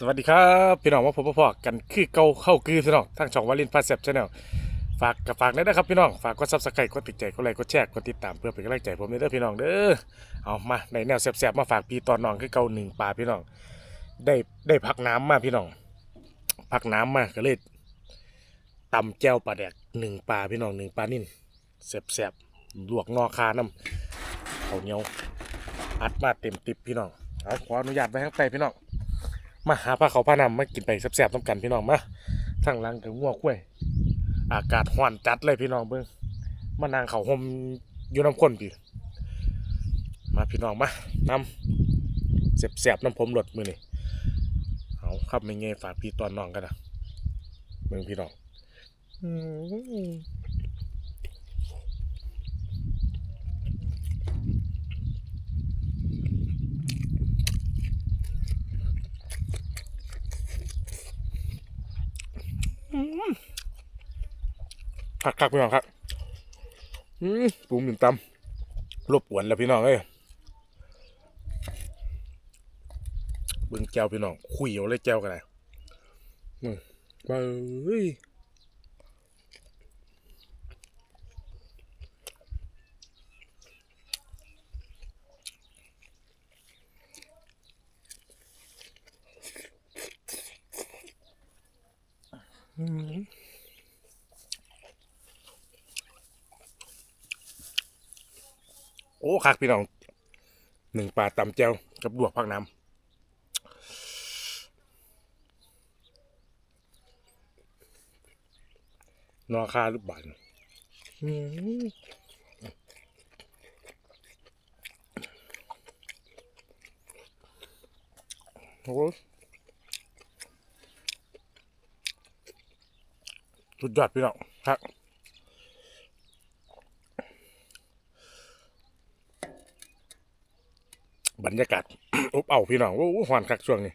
สวัสดีครับพี่น้องมาพบพอๆกันคือเก่าเข้าคือพี่น้องทางช่องวาลินพาเซฟชาแนลฝากกับฝากเลยนะครับพี่น้องฝากกดซับสไครต์กดติดใจกดไลค์กดแชร์กดติดตามเพื่อเป็นกำลังใจผมเด้อพี่น้องเด้อเอามาในแนวแซ่บๆมาฝากพี่ตอนน้องคือเก่าหนึ่งปลาพี่น้อง ได้ได้พักน้ำมาพี่น้องพักน้ำมาก็เลยตำแจ่วปลาแดกหนึ่งปลาพี่น้องหนึ่งปลานิ่นแซ่บๆลวกงอคาน้ำเขาเหนียวอัดมาเต็มติบพี่น้องเอาขออนุญาตไว้ข้างใต้พี่น้อง มาหาปลาเขาวพานำมากินไปแซ่บๆต้องกันพี่น้องมาทั้งหลังกับงัวกล้วย อากาศห้อนจัดเลยพี่น้องเบิ้งมานางเขาห่มอยู่น้ำข้นพี่มาพี่น้องมานำแซ่บๆน้ำผมหลดมือนี่เอาครับไม่เงยฝากพี่ตอนน้องกันนะเบิ้งพี่น้อง คักคักพี่น้องครับปูมินตำรบกวนแล้วพี่น้องเอ้ยเบิ้งแก้วพี่น้องคุยเอาเลยแก้วกันเลยมาเอ้ยอืม โอ้คักพี่น้องหนึ่งปลาตำแจวกับลวกผักน้ำนอคาลูกบานอืมโอ้สุดยอดพี่น้องครับ บรรยากาศอบเอาพี่น้องโอ้โหวานคักช่วงนี้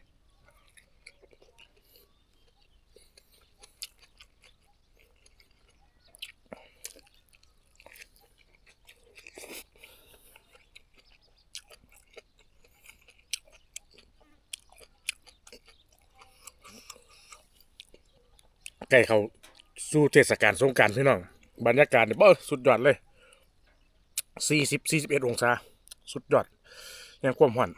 ใกล้เขาสู่เทศกาลสงการพี่น้อง บรรยากาศเนี่ยเบ่สุดยอดเลยสี่สิบสี่สิบเอ็ดองศา สุดยอด ยังความหอน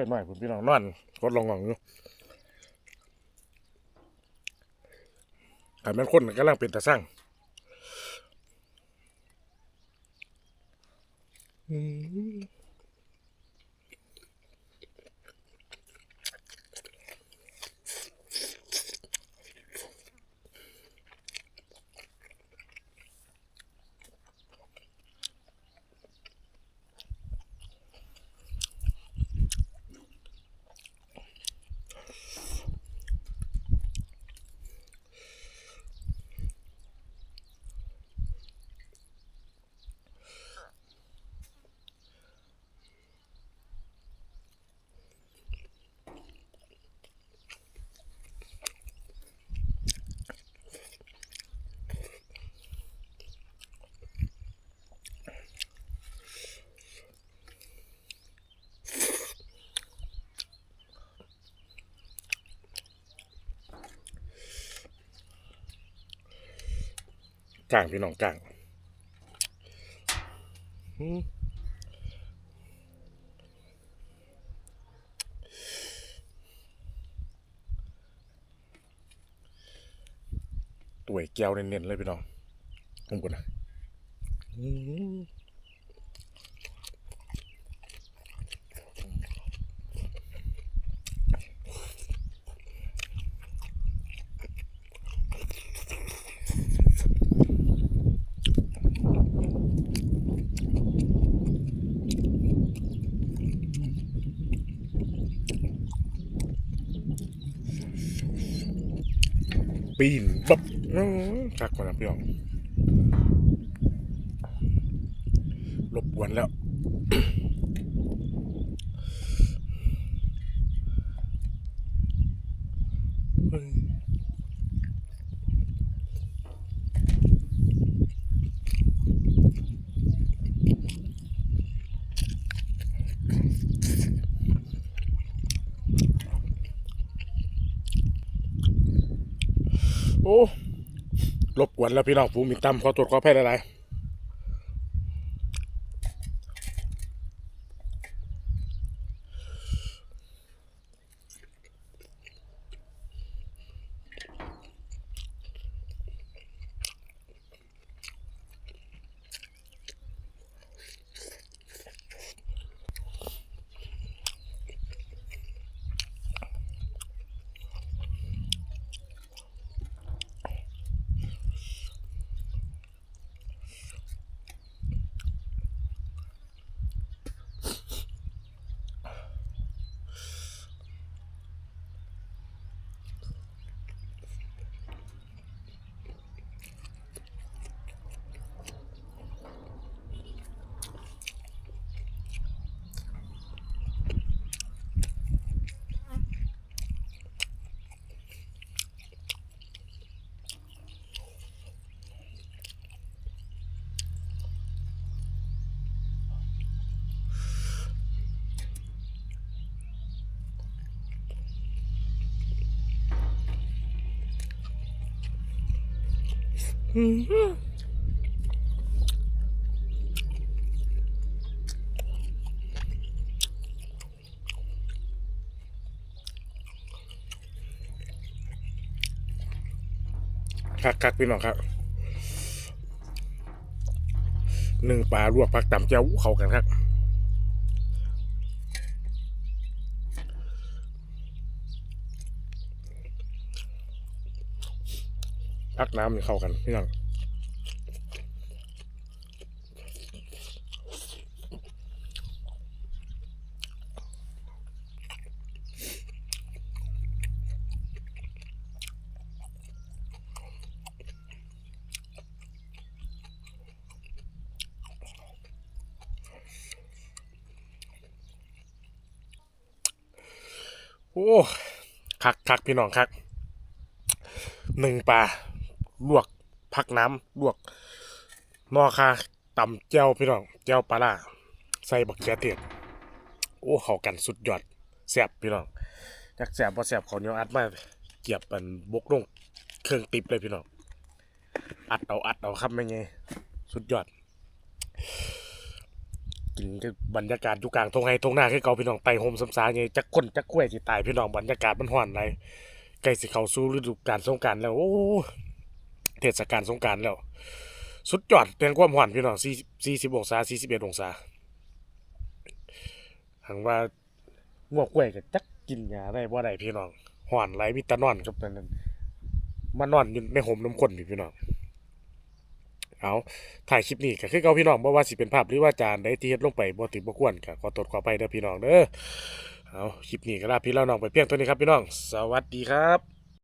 ว้ยหน่อยผมพี่น้องนอนกดลองหวังอยู่แต่แม่นคนกำลังเป็นตะสั่งอืม กลางพี่น้องกลางตัวแก้วเน้นๆเลยพี่น้องผมกดนะ ปีนบับอื้อจักก่อนนะพี่น้องรบกวนแล้ว โอ้รบกวนแล้วพี่น้องผู้มีตั้มขอตรวจขอแพทย์อะไร คักคักพี่น้องครับหนึ่งปลาลวกผักตำเจ้าเขากันครับ พักน้ำนี่เข้ากันพี่น้องโอ้คักคักพี่น้องคักหนึ่งปลา ลวกพักน้ำลวกนอคาตำเจ้าพี่น้องเจ้าปลาล่าใส่บักเขือเทศโอ้เข้ากันสุดยอดแซ่บพี่น้องจักแซ่บพอแซ่บขาวเนียวอัดมาเกียบมันบกลงเครื่องติบเลยพี่น้องอัดเอาอัดเอาครับไม่ไงสุดยอดกินกับบรรยากาศอยู่กลางทงไฮทงหน้าคือเก่าพี่น้องไต่โฮมสำสาไงจักคนจักกล้วยสิตายพี่น้องบรรยากาศมันห่อนไรใกล้สิเขาสู่ฤดูกาลสงการแล้วโอ้ เทศกาลสงการแล้ว สุดยอดเป็นความห่อนพี่น้อง4 40องศา41องศาหังว่าง่วงกล้วยก็จักกินยาได้บ่ได้พี่น้องห่อนไรมีแตะนอนครับนั่นมานอนอยู่ในโฮมน้ำข้นอยู่พี่น้องเอาถ่ายคลิปนี้ก็คือเก่าพี่น้องบ่ว่าสิเป็นภาพหรือว่าจานใดที่เฮ็ดลงไปบ่ถือบ่ควรก็ขอโทษขออภัยเด้อพี่น้องเด้อเอาคลิปนี้ก็ลาพี่ลาน้องไปเพียงเท่านี้ครับพี่น้อง สวัสดีครับ